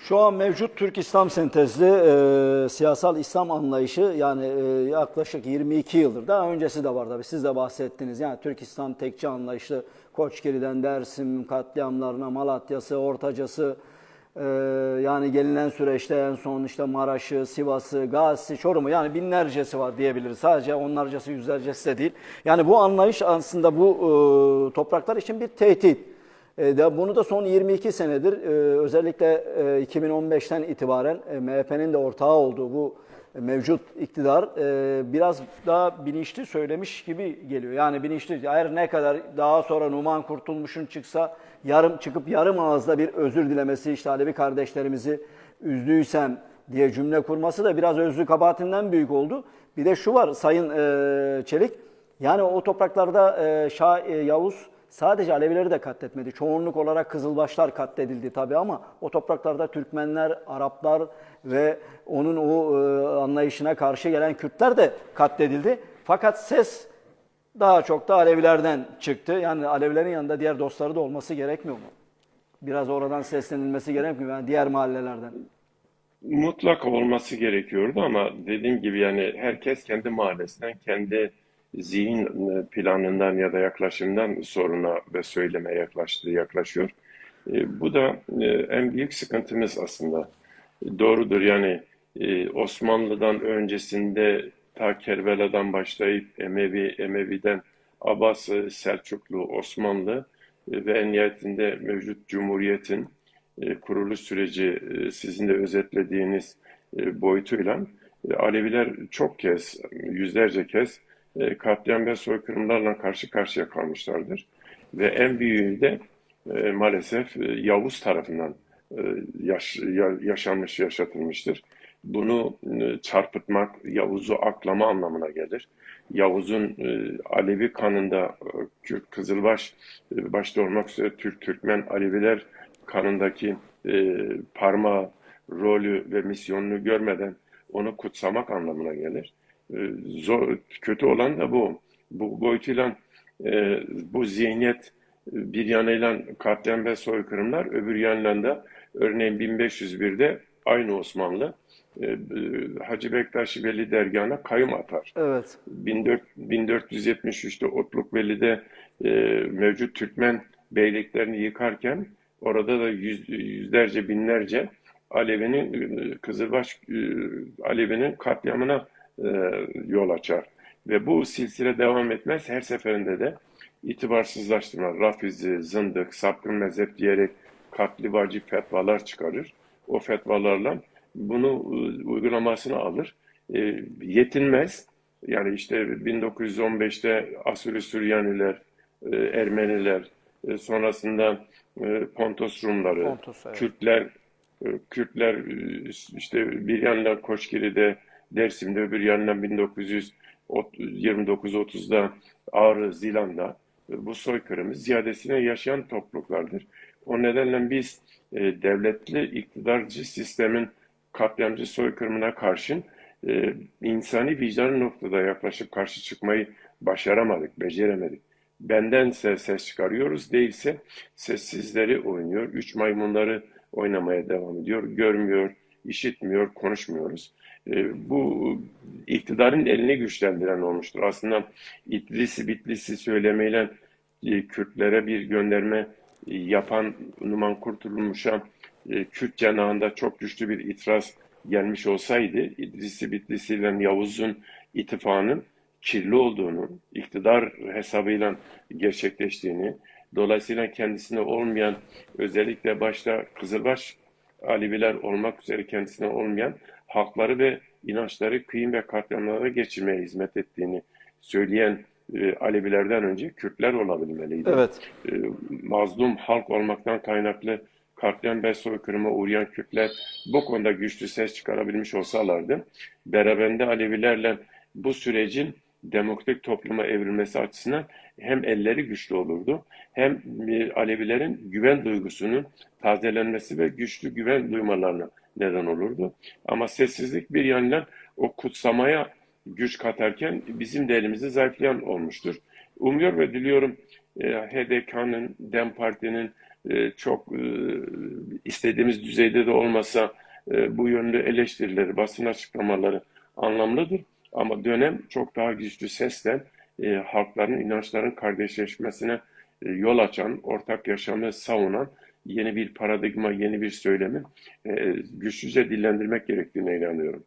Şu an mevcut Türk İslam sentezli e, siyasal İslam anlayışı yani e, yaklaşık 22 yıldır daha öncesi de var tabii siz de bahsettiniz. Yani Türk İslam tekçi anlayışı Koçgiri'den Dersim katliamlarına Malatya'sı, Ortaca'sı e, yani gelinen süreçte en son işte Maraş'ı, Sivas'ı, Gazi, Çorum'u yani binlercesi var diyebiliriz. Sadece onlarcası yüzlercesi de değil. Yani bu anlayış aslında bu e, topraklar için bir tehdit. E, bunu da son 22 senedir e, özellikle e, 2015'ten itibaren e, MHP'nin de ortağı olduğu bu mevcut iktidar biraz daha bilinçli söylemiş gibi geliyor. Yani bilinçli eğer ne kadar daha sonra Numan Kurtulmuş'un çıksa yarım çıkıp yarım ağızda bir özür dilemesi işte Alevi kardeşlerimizi üzdüysem diye cümle kurması da biraz özlü kabahatinden büyük oldu. Bir de şu var Sayın Çelik yani o topraklarda Şah Yavuz sadece Alevileri de katletmedi. Çoğunluk olarak Kızılbaşlar katledildi tabii ama o topraklarda Türkmenler, Araplar ve onun o e, anlayışına karşı gelen Kürtler de katledildi. Fakat ses daha çok da Alevilerden çıktı. Yani Alevilerin yanında diğer dostları da olması gerekmiyor mu? Biraz oradan seslenilmesi gerekmiyor mu? Yani diğer mahallelerden. Mutlaka olması gerekiyordu ama dediğim gibi yani herkes kendi mahallesinden, kendi zihin planından ya da yaklaşımdan soruna ve söyleme yaklaştığı yaklaşıyor. E, bu da e, en büyük sıkıntımız aslında. Doğrudur yani e, Osmanlı'dan öncesinde ta Kerbela'dan başlayıp Emevi, Emevi'den Abbas, Selçuklu, Osmanlı e, ve en nihayetinde mevcut Cumhuriyet'in e, kuruluş süreci e, sizin de özetlediğiniz e, boyutuyla e, Aleviler çok kez, yüzlerce kez katliam ve soykırımlarla karşı karşıya kalmışlardır. Ve en büyüğü de e, maalesef e, Yavuz tarafından e, yaş, ya- yaşanmış, yaşatılmıştır. Bunu çarpıtmak, Yavuz'u aklama anlamına gelir. Yavuz'un Alevi kanında Kürt, Kızılbaş başta olmak üzere Türk, Türkmen, Aleviler kanındaki e, parmağı, rolü ve misyonunu görmeden onu kutsamak anlamına gelir. E, zor, kötü olan da bu. Bu boyutuyla e, bu zihniyet e, bir yanıyla katliam ve soykırımlar, öbür yanıyla da örneğin 1501'de aynı Osmanlı e, e, Hacı Bektaş Veli dergahına kayyum atar. Evet. 14 1473'te Otlukveli'de e, mevcut Türkmen beyliklerini yıkarken orada da yüz, yüzlerce binlerce Alevi'nin Kızılbaş Alevi'nin katliamına e, yol açar. Ve bu silsile devam etmez. Her seferinde de itibarsızlaştırma, rafizi, zındık, sapkın mezhep diyerek katli vacip fetvalar çıkarır. O fetvalarla bunu e, uygulamasını alır. E, yetinmez. Yani işte 1915'te Asuri Süryaniler, e, Ermeniler, e, sonrasında e, Pontos Rumları, Pontos, evet. Kürtler, Kürtler işte bir yandan Koçgiri'de, Dersim'de, öbür yandan 1929-30'da Ağrı, Zilan'da e, bu soykırımı ziyadesine yaşayan topluluklardır. O nedenle biz e, devletli iktidarcı sistemin katliamcı soykırımına karşın e, insani vicdanı noktada yaklaşıp karşı çıkmayı başaramadık, beceremedik. Bendense ses çıkarıyoruz, değilse sessizleri oynuyor, üç maymunları oynamaya devam ediyor, görmüyor, işitmiyor, konuşmuyoruz. E, bu iktidarın elini güçlendiren olmuştur. Aslında İtlisi Bitlisi söylemeyle e, Kürtlere bir gönderme e, yapan Numan Kurtulmuş'a e, Kürt cenahında çok güçlü bir itiraz gelmiş olsaydı İdrisi Bitlisi ile Yavuz'un ittifakının kirli olduğunu, iktidar hesabıyla gerçekleştiğini, dolayısıyla kendisine olmayan özellikle başta Kızılbaş Aleviler olmak üzere kendisine olmayan hakları ve inançları kıyım ve katliamlara geçirmeye hizmet ettiğini söyleyen e, Alevilerden önce Kürtler olabilmeliydi. Evet. E, mazlum halk olmaktan kaynaklı katliam ve soykırıma uğrayan Kürtler bu konuda güçlü ses çıkarabilmiş olsalardı, beraberinde Alevilerle bu sürecin demokratik topluma evrilmesi açısından hem elleri güçlü olurdu, hem Alevilerin güven duygusunun tazelenmesi ve güçlü güven duymalarına neden olurdu. Ama sessizlik bir yandan o kutsamaya güç katarken bizim de elimizde zayıflayan olmuştur. Umuyor ve diliyorum e, HDK'nın, DEM Parti'nin e, çok e, istediğimiz düzeyde de olmasa bu yönlü eleştirileri, basın açıklamaları anlamlıdır. Ama dönem çok daha güçlü sesle e, halkların, inançların kardeşleşmesine e, yol açan, ortak yaşamı savunan yeni bir paradigma, yeni bir söylemi e, güçlüce dillendirmek gerektiğine inanıyorum.